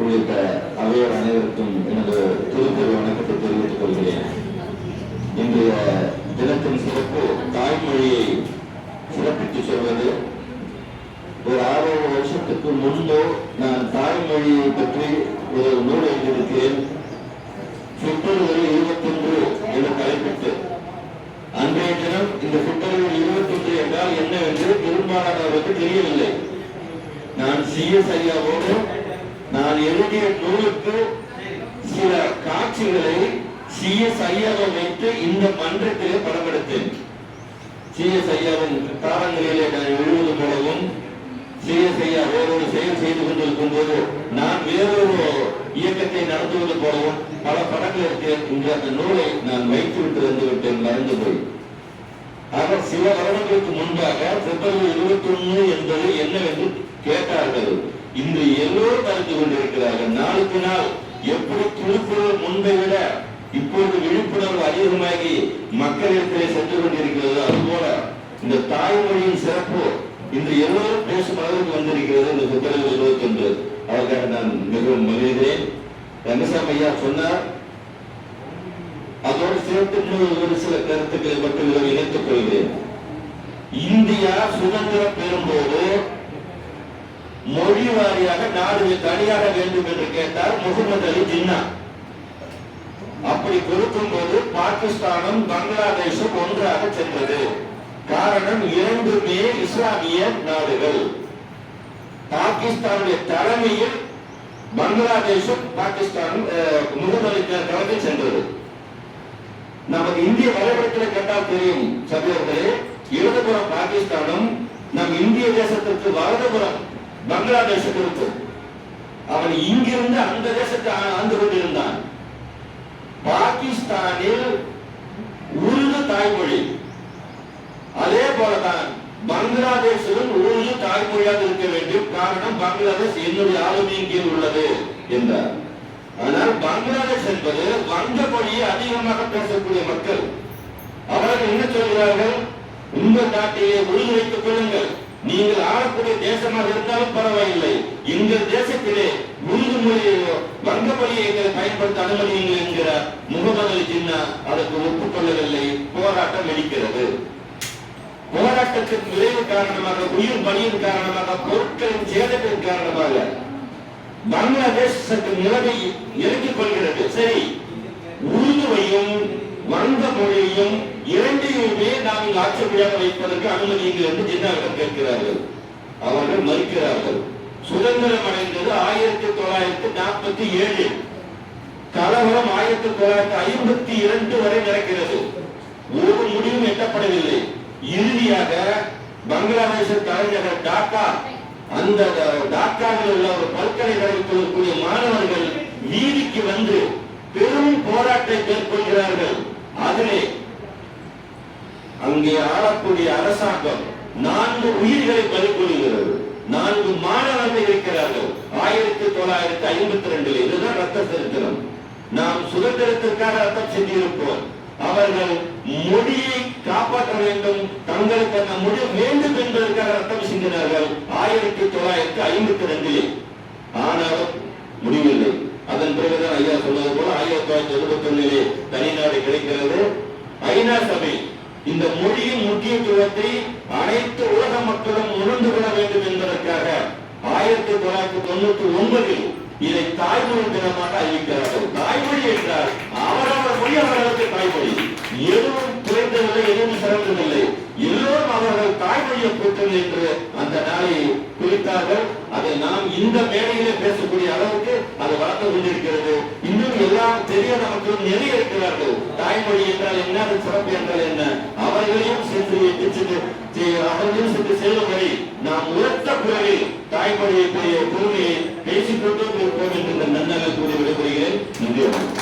உள்ளிட்ட அவையோர் அனைவருக்கும் எனது திருப்பதி வணக்கத்தை தெரிவித்துக் கொள்கிறேன். இன்றைய தினத்தின் சிறப்பு தாய்மொழியை சிறப்பித்து சொல்வது. ஒரு ஆறு வருஷத்துக்கு முன்பு நான் தாய்மொழியை பற்றி ஒரு நூல் எழுதியிருக்கிறேன். பிப்ரவரி இருபத்தி ஒன்று என்று தலைப்பிட்டு. அன்றைய தினம் இந்த பிப்ரவரி இருபத்தி ஒன்று என்றால் என்னவென்று பெரும்பாலானவருக்கு தெரியவில்லை. நான் சிஎஸ் ஐயாவோடு நான் எழுதிய நூலுக்கு சில காட்சிகளை சிஎஸ் வைத்து இந்த மன்றத்திலே படமெடுத்தேன். சிஎஸ் ஐயாவின் காலங்களிலே நான் எழுவது போலவும் சிஎஸ் ஐயா வேறொரு செயல் செய்து கொண்டிருக்கும் போது நான் வேறொரு இயக்கத்தை நடத்துவது போலவும் பல படங்கள் இருக்கிறேன் இன்று அந்த நூலை நான் வைத்து விட்டு வந்து விட்டேன் மறந்து போய். ஆக சில வருடங்களுக்கு முன்பாக பிப்ரவரி இருபத்தி ஒண்ணு என்பது என்னவென்று கேட்டார்கள். இன்று எல்லோரும் கொண்டிருக்கிறார்கள். நாளுக்கு நாள் எப்படி திருக்குறள் முன்பை விட இப்பொழுது விழிப்புணர்வு அதிகமாகி மக்களிடத்திலே சென்று கொண்டிருக்கிறது. அதுபோல இந்த தாய்மொழியின் சிறப்பு இன்று எல்லோரும் பேசும் அளவுக்கு வந்திருக்கிறது இந்த பிப்ரவரி இருபத்தி ஒன்று அதற்காக நான் மிகவும் மகிழ்கிறேன். ரங்கசாமி ஐயா சொன்னார் அதோடு சேர்த்து ஒரு சில கருத்துக்களை மட்டும் இணைத்துக் கொள்கிறேன். இந்தியா சுதந்திரம் பெறும்போது மொழி வாரியாக நாடு தனியாக வேண்டும் என்று கேட்டார் முகமது அலி ஜின்னா. அப்படி கொடுக்கும் போது பாகிஸ்தானும் பங்களாதேஷும் ஒன்றாக சென்றது. காரணம் இரண்டுமே இஸ்லாமிய நாடுகள். பாகிஸ்தானுடைய தலைமையில் பங்களாதேஷும் பாகிஸ்தானும் அஹ், முகமது அலி தலைமையில் சென்றது. நமக்கு இந்திய வரைபடத்தில் கேட்டால் தெரியும் சகோதரர்களே இடதுபுறம் பாகிஸ்தானும் நம் இந்திய தேசத்திற்கு வலதுபுறம் பங்களாதேஷும் இருக்கு அவன் இங்கிருந்து அந்த தேசத்தை ஆண்டு கொண்டிருந்தான். பாகிஸ்தானில் உருது தாய்மொழி. அதே போலதான் பங்களாதேஷிலும் உருது தாய்மொழியாக இருக்க வேண்டும். காரணம் பங்களாதேஷ் என்னுடைய ஆளுமையின் கீழ் உள்ளது என்றார். ஆனால் பங்களாதேஷ் என்பது வங்க மொழியை அதிகமாக பேசக்கூடிய மக்கள். அவர்கள் என்ன சொல்கிறார்கள்? உங்கள் நாட்டிலே உறுதி வைத்துக் கொள்ளுங்கள். நீங்கள் தேசமாக இருந்தாலும் பரவாயில்லை. எங்கள் தேசத்திலே உருது மொழியையோ வங்க மொழியை எங்களை பயன்படுத்த அனுமதியுங்கள் என்கிற முகமது அலி ஜின்னா அதற்கு ஒப்புக்கொள்ளவில்லை. போராட்டம் வெடிக்கிறது. போராட்டத்தின் விளைவு காரணமாக உயிர் பலியின் காரணமாக பொருட்களின் சேதத்தின் காரணமாக பங்களாதேஷ் சற்று நிலவை இறங்கிக் கொள்கிறது. சரி உருதுவையும் வங்க மொழியையும் இரண்டையுமே நாம் இங்கு ஆட்சியாக வைப்பதற்கு அனுமதியுங்கள் என்று ஜின்னாவிடம் கேட்கிறார்கள். அவர்கள் மறுக்கிறார்கள். சுதந்திரம் அடைந்தது ஆயிரத்தி தொள்ளாயிரத்தி நாற்பத்தி ஏழு. கலவரம் ஆயிரத்தி தொள்ளாயிரத்தி ஐம்பத்தி இரண்டு வரை நடக்கிறது. ஒரு முடிவும் எட்டப்படவில்லை. இறுதியாக பங்களாதேச தலைநகர் டாக்கா அந்த டாக்காவில் உள்ள ஒரு பல்கலைக்கழகத்தில் மாணவர்கள் வீதிக்கு வந்து பெரும் போராட்டத்தை மேற்கொள்கிறார்கள். அதிலே அங்கே ஆளக்கூடிய அரசாங்கம் நான்கு உயிர்களை பறிகொள்கிறது நான்கு மாணவர்கள் இருக்கிறார்கள். ஆயிரத்தி தொள்ளாயிரத்தி ஐம்பத்தி ரெண்டுல. இதுதான் ரத்த சரித்திரம் நாம் சுதந்திரத்திற்காக ரத்தம் செஞ்சிருப்போம். அவர்கள் மொழியை காப்பாற்ற வேண்டும். தங்களுக்கு அந்த மொழி வேண்டும் என்பதற்காக ரத்தம் சிந்தினார்கள். ஆயிரத்தி தொள்ளாயிரத்தி ஐம்பத்தி ரெண்டிலே. ஆனாலும் முடியவில்லை அதன் பிறகுதான் ஐயா சொன்னது போல ஆயிரத்தி தொள்ளாயிரத்தி எழுபத்தி ஒன்னிலே தனிநாடு கிடைக்கிறது. ஐநா சபை இந்த மொழியின் முக்கியத்துவத்தை அனைத்து உலக மக்களும் உணர்ந்து கொள்ள வேண்டும் என்பதற்காக ஆயிரத்தி தொள்ளாயிரத்தி தொண்ணூத்தி ஒன்பதில் இதை தாய்மொழி தினமாக அறிவிக்கிறார்கள். தாய்மொழி என்றால் அவரவர் மொழி அவர்களுக்கு தாய்மொழி. எதுவும் குறைந்ததில்லை எதுவும் சிறந்ததில்லை. எல்லோரும் அவர்கள் தாய்மொழியை போற்றுங்கள் என்று அந்த நாளை குறித்தார்கள். அதை நாம் இந்த மேடையிலே பேசக்கூடிய அளவுக்கு அது வளர்ந்து கொண்டிருக்கிறது. இன்னும் எல்லாம் தெரியாத மக்களும் நிறைய இருக்கிறார்கள். தாய்மொழி என்றால் என்ன? சிறப்பு என்றால் என்ன? அவர்களையும் சென்று எட்டிச்சு அவர்களையும் சென்று செல்லும்படி நாம் உரத்த குரலில் தாய்மொழியை பெருமையை பேசிக்கொண்டு இருப்போம் என்று இந்த கூறி விடைபெறுகிறேன். நன்றி